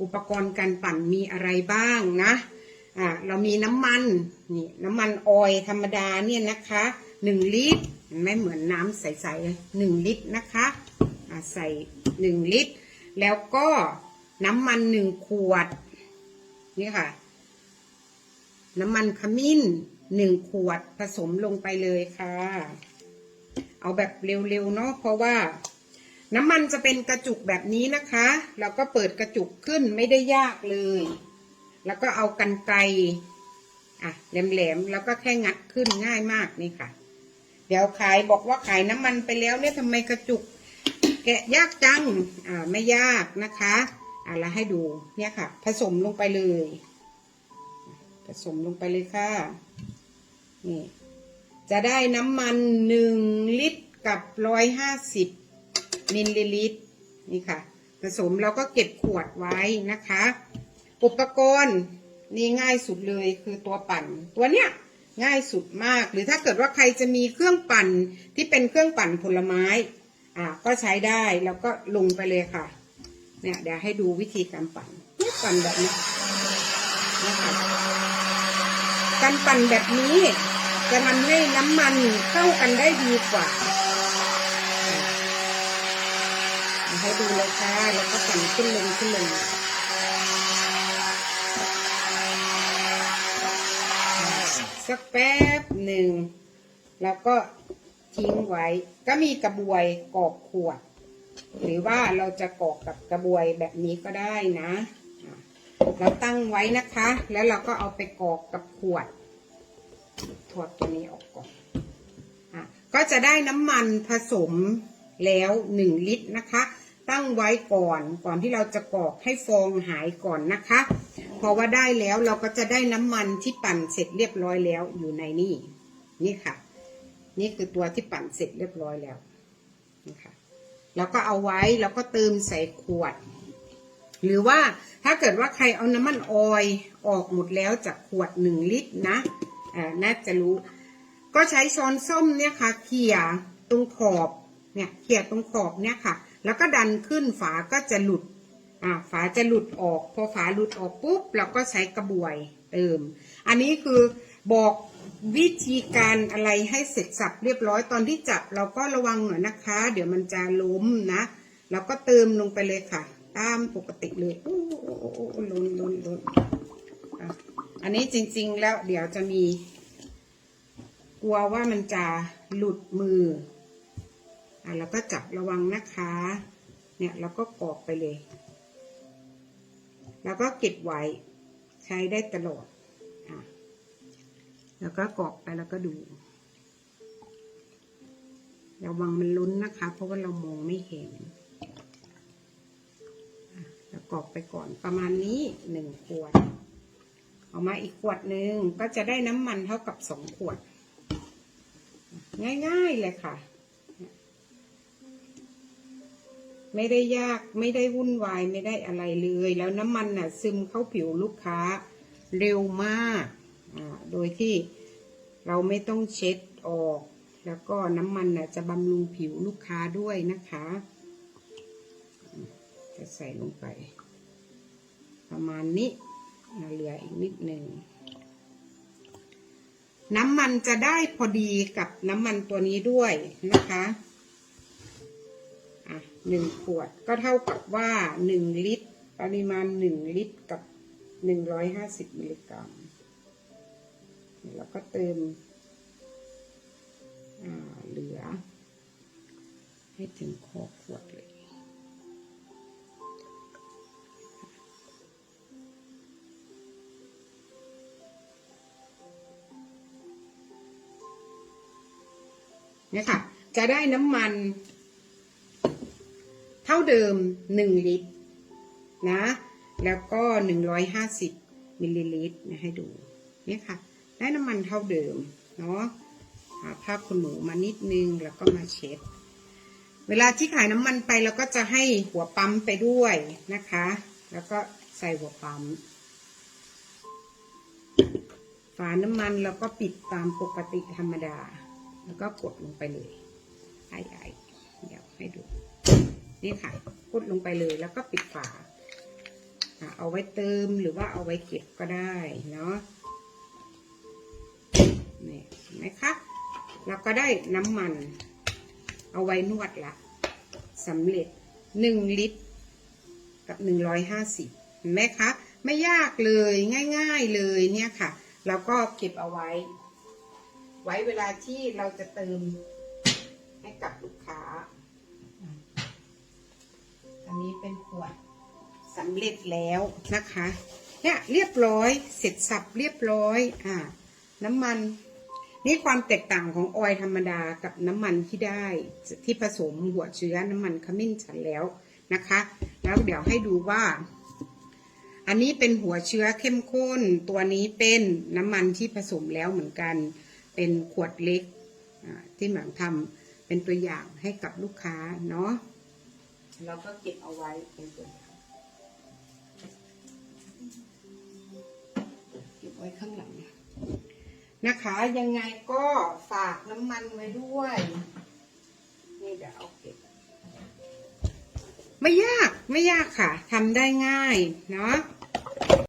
อุปกรณ์การปั่นมีอะไรบ้างนะอ่าเรามีน้ำมันนี่น้ำมันออยธรรมดาเนี่ยนะคะหนึ่งลิตรเห็นไหม่เหมือนน้ำใสๆหนึ่งลิตรนะคะอ่าใส่หนึ่งลิตร แล้วก็น้ำมันหนึ่งขวดนี่ค่ะ น้ำมันขมิ้นหนึ่งขวดผสมลงไปเลยค่ะ เอาแบบเร็วๆเนาะเพราะว่า น้ำมันจะเป็นกระจุกแบบนี้นะคะ แล้วก็เปิดกระจุกขึ้นไม่ได้ยากเลย แล้วก็เอากันไกรอะแหลมๆแล้วก็แค่งัดขึ้นง่ายมากนี่ค่ะ เดี๋ยวขายบอกว่าขายน้ำมันไปแล้วเนี่ยทำไมกระจุก แกะยากจังอ่าไม่ยากนะคะอ่าแล้วให้ดูเนี่ยค่ะ ผสมลงไปเลย ผสมลงไปเลยค่ะนี่จะได้น้ำมันหนึ่งลิตรกับร้อยห้าสิบ มิลลิลิตรนี่ค่ะ ผสมแล้วก็เก็บขวดไว้นะคะ อุปกรณ์นี่ง่ายสุดเลยคือตัวปั่น ตัวเนี้ยง่ายสุดมาก หรือถ้าเกิดว่าใครจะมีเครื่องปั่นที่เป็นเครื่องปั่นผลไม้อ่าก็ใช้ได้แล้วก็ลงไปเลยค่ะ เนี่ยเดี๋ยวให้ดูวิธีการปั่นเนี่ยปั่นแบบนี้นะคะการปั่นแบบนี้จะทำให้น้ำมันเข้ากันได้ดีกว่าอ่า ให้ดูเลยค่ะ แล้วก็ปั่นขึ้นลงขึ้นลงสักแป๊บหนึ่ง แล้วก็ทิ้งไว้ ก็มีกระบวยกอกขวด หรือว่าเราจะกอกกับกระบวยแบบนี้ก็ได้นะ เราตั้งไว้นะคะ แล้วเราก็เอาไปกอกกับขวดถอดตัวนี้ออกก่อนอก็จะได้น้ำมันผสมแล้วหนึ่งลิตรนะคะ ตั้งไว้ก่อน ก่อนที่เราจะกรอกให้ฟองหายก่อนนะคะพอว่าได้แล้วเราก็จะได้น้ำมันที่ปั่นเสร็จเรียบร้อยแล้วอยู่ในนี่นี่ค่ะ นี่คือตัวที่ปั่นเสร็จเรียบร้อยแล้วนี่ค่ะแล้วก็เอาไว้แล้วก็เติมใส่ขวด หรือว่าถ้าเกิดว่าใครเอาน้ำมันออยออกหมดแล้วจากขวดหนึ่งลิตรนะอ่าน่าจะรู้ ก็ใช้ช้อนส้มเนี่ยค่ะเขี่ยตรงขอบเนี่ยเขี่ยตรงขอบเนี่ยค่ะ แล้วก็ดันขึ้นฝาก็จะหลุดอ่าฝาจะหลุดออกพอฝาหลุดออกปุ๊บเราก็ใช้กระบวยเติม อันนี้คือบอกวิธีการอะไรให้เสร็จสับเรียบร้อยตอนที่จับเราก็ระวังหน่อยนะคะ เดี๋ยวมันจะล้มนะเราก็เติมลงไปเลยค่ะ ตามปกติเลยโอ้โอ้โอ้ล้นล้นล้นอันนี้จริง ๆ แล้วเดี๋ยวจะมี กลัวว่ามันจะหลุดมือ อะแล้วก็จับระวังนะคะ เนี่ยแล้วก็กรอกไปเลย แล้วก็เก็บไว้ใช้ได้ตลอดอะแล้วก็กรอกไปแล้วก็ดู ระวังมันลุ้นนะคะ เพราะว่าเรามองไม่เห็นแล้วกรอกไปก่อนประมาณนี้หนึ่งขวดเอามาอีกขวดหนึ่งก็จะได้น้ำมันเท่ากับสองขวด ง่ายๆเลยค่ะ ไม่ได้ยากไม่ได้วุ่นวายไม่ได้อะไรเลย แล้วน้ำมันน่ะซึมเข้าผิวลูกค้าเร็วมากอ่าโดยที่เราไม่ต้องเช็ดออก แล้วก็น้ำมันน่ะจะบำรุงผิวลูกค้าด้วยนะคะ จะใส่ลงไป ประมาณนี้เหลืออีกนิดหนึ่งน้ำมันจะได้พอดีกับน้ำมันตัวนี้ด้วยนะคะ หนึ่งขวด ก็เท่ากับว่าหนึ่งลิตร ปริมาณหนึ่งลิตรกับหนึ่งร้อยห้าสิบมิลลิกรัมแล้วก็เติมเหลือ ให้ถึงขอบขวดเลยเนี่ยค่ะ จะได้น้ำมัน ท่าเดิมหนึ่งลิตรนะ แล้วก็หนึ่งร้อยห้าสิบมิลลิลิตรนะให้ดูนี่ค่ะ ได้น้ำมันเท่าเดิมเนาะหาผ้าขนหนูมานิดนึงแล้วก็มาเช็ด เวลาที่ขายน้ำมันไปเราก็จะให้หัวปั๊มไปด้วยนะคะ แล้วก็ใส่หัวปั๊มฝาน้ำมันเราก็ปิดตามปกติธรรมดา แล้วก็กดลงไปเลยไอ้ไอ้เดี๋ยวให้ดู นี่ค่ะกดลงไปเลยแล้วก็ปิดฝา เอาไว้เติมหรือว่าเอาไว้เก็บก็ได้เนาะนี่เห็นไหมคะเราก็ได้น้ำมัน เอาไว้นวดละสำเร็จหนึ่งลิตร กับหนึ่งร้อยห้าสิบเห็นไหมคะ ไม่ยากเลยง่าย ๆเลยเนี่ยค่ะแล้วก็เก็บเอาไว้ ไว้เวลาที่เราจะเติมให้กับลูกค้า อันนี้เป็นขวดสำเร็จแล้วนะคะเนี่ยเรียบร้อยเสร็จสับเรียบร้อยอ่า น้ำมัน นี่ความแตกต่างของออยธรรมดากับน้ำมันที่ได้ที่ผสมหัวเชื้อน้ำมันขมิ้นชันแล้วนะคะ แล้วเดี๋ยวให้ดูว่า อันนี้เป็นหัวเชื้อเข้มข้น ตัวนี้เป็นน้ำมันที่ผสมแล้วเหมือนกัน เป็นขวดเล็กที่หมังทำเป็นตัวอย่างให้กับลูกค้าเนาะ เราก็เก็บเอาไว้เป็นตัวนเก็บไว้ข้างหลังนะคะ ยังไงก็ฝากน้ำมันไว้ด้วย นี่เดี๋ยวเอาเก็บ ไม่ยากไม่ยากค่ะทำได้ง่ายเนาะ